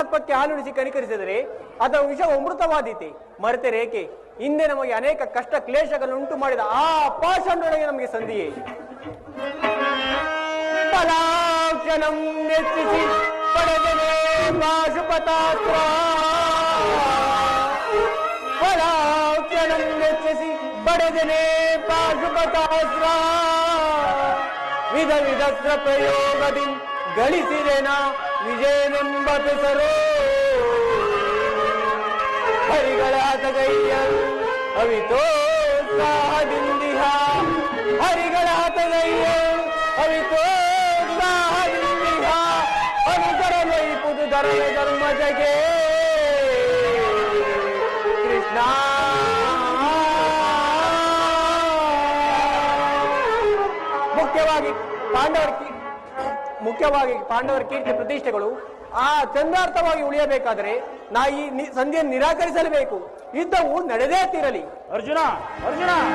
ಸರ್ಪಕ್ಕೆ ಹಾಲುಣಿಸಿ ಕನಿಕರಿಸಿದರೆ ಅದರ ವಿಷ ಅಮೃತವಾದೀತೆ. ಮರೆತೆ ರೇಖೆ, ಹಿಂದೆ ನಮಗೆ ಅನೇಕ ಕಷ್ಟ ಕ್ಲೇಶಗಳನ್ನು ಮಾಡಿದ ಆ ಪಾಷಂಡೊಳಗೆ ನಮಗೆ ಸಂಧಿಯೇ. ಫಲಾಕ್ಷಣಂ ನೆಚ್ಚಿಸಿ ಪಡೆದನೆ ಪಾಶುಪತಾಸ್ತ್ರ ಫಲಾಕ್ಷಣಂ ನೆಚ್ಚಿಸಿ ಪಡೆದನೆ ಪಾಶುಪತಾಸ್ತ್ರ ವಿಧ ವಿಧಸ್ತ್ರ ಪ್ರಯೋಗದಿ ಗಳಿಸಿದೆನ विजयबिंबत सरो हरिगळात गैय हवितो साहिंदिहा हरिगळात गैय हवितो साह बिंदिहा अनुकरमै पुदुधर्म धर्म जगे। कृष्णा। मुख्यवादी तांडवडकी ಮುಖ್ಯವಾಗಿ ಪಾಂಡವರ ಕೀರ್ತಿ ಪ್ರತಿಷ್ಠೆಗಳು, ಆ ಚಂದ್ರಾರ್ಥವಾಗಿ ಉಳಿಯಬೇಕಾದರೆ ನಾ ಈ ಸಂಧಿಯನ್ನು ನಿರಾಕರಿಸಲೇಬೇಕು. ಯುದ್ಧವು ನಡೆದೇ ತೀರಲಿ. ಅರ್ಜುನ ಅರ್ಜುನ!